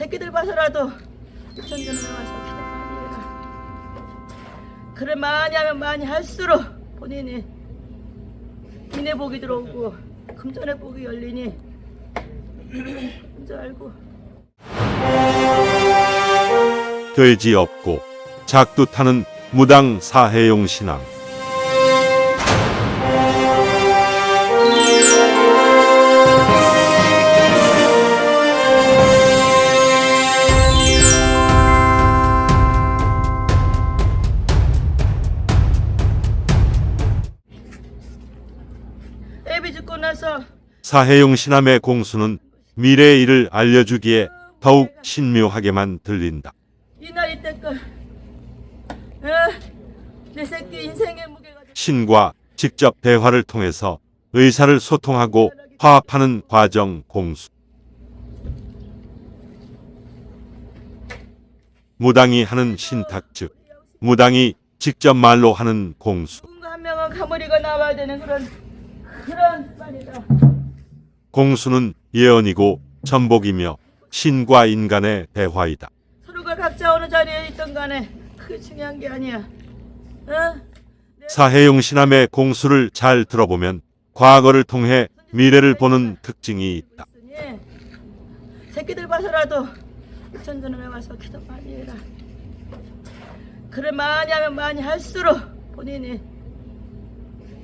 새끼들 봐서라도 천전에 와서 기도 많이 해라. 그래 많이 하면 많이 할수록 본인이 인의 복이 들어오고 금전의 복이 열리니 먼저 알고 돼지 없고 작두 타는 무당 사해용 신앙. 애비 죽고 나서 사해용 신함의 공수는 미래의 일을 알려주기에 더욱 신묘하게만 들린다. 이날 이때껏 어, 내 새끼 인생의 무게가 돼. 신과 직접 대화를 통해서 의사를 소통하고 화합하는 과정 공수. 무당이 하는 신탁 즉 무당이 직접 말로 하는 공수. 누군가 한 명은 가머리가 나와야 되는 그런. 공수는 예언이고 전복이며 신과 인간의 대화이다. 서로가 각자 어느 자리에 있던 간에 그게 중요한 게 아니야. 어? 사해용 신함의 공수를 잘 들어보면 과거를 통해 미래를 보는 특징이 있다. 새끼들 봐서라도 천전에 와서 기도 많이 해라. 그래 많이 하면 많이 할수록 본인이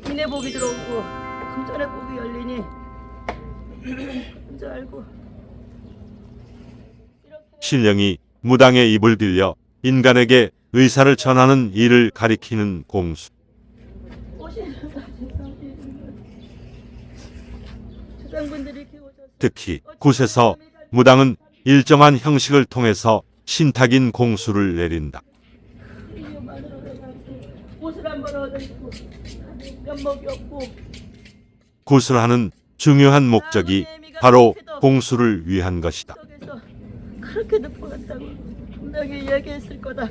인의 복이 들어오고 금전의 복이 열리니 먼저 알고 신령이 무당의 입을 빌려 인간에게 의사를 전하는 일을 가리키는 공수. 특히 굿에서 무당은 일정한 형식을 통해서 신탁인 공수를 내린다. 이만으로 옷을 한번 얻어 입고 깜먹이 없고 굿을 하는 중요한 목적이 바로 공수를 위한 것이다. 그렇게도 보았다고 분명히 이야기했을 거다.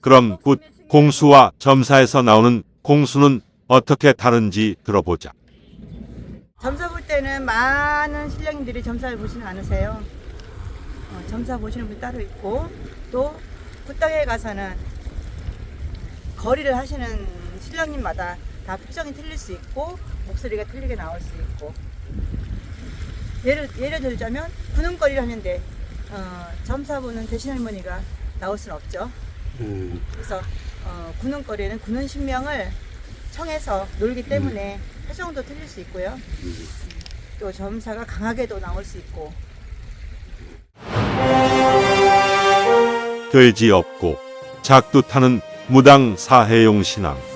그럼 굿 공수와 점사에서 나오는 공수는 어떻게 다른지 들어보자. 점사 볼 때는 많은 신령님들이 점사를 보시는 않으세요. 어, 점사 보시는 분 따로 있고 또 굿당에 가서는 거리를 하시는 신령님마다 다 표정이 틀릴 수 있고 목소리가 틀리게 나올 수 있고 예를 예를 들자면 구능거리를 하는데 어, 점사 보는 대신 할머니가 나올 수는 없죠. 그래서 어, 구능거리는 구는 신명을 청해서 놀기 때문에 표정도 틀릴 수 있고요. 또 점사가 강하게도 나올 수 있고 돼지 없고 작두 타는 무당 사해용 신앙.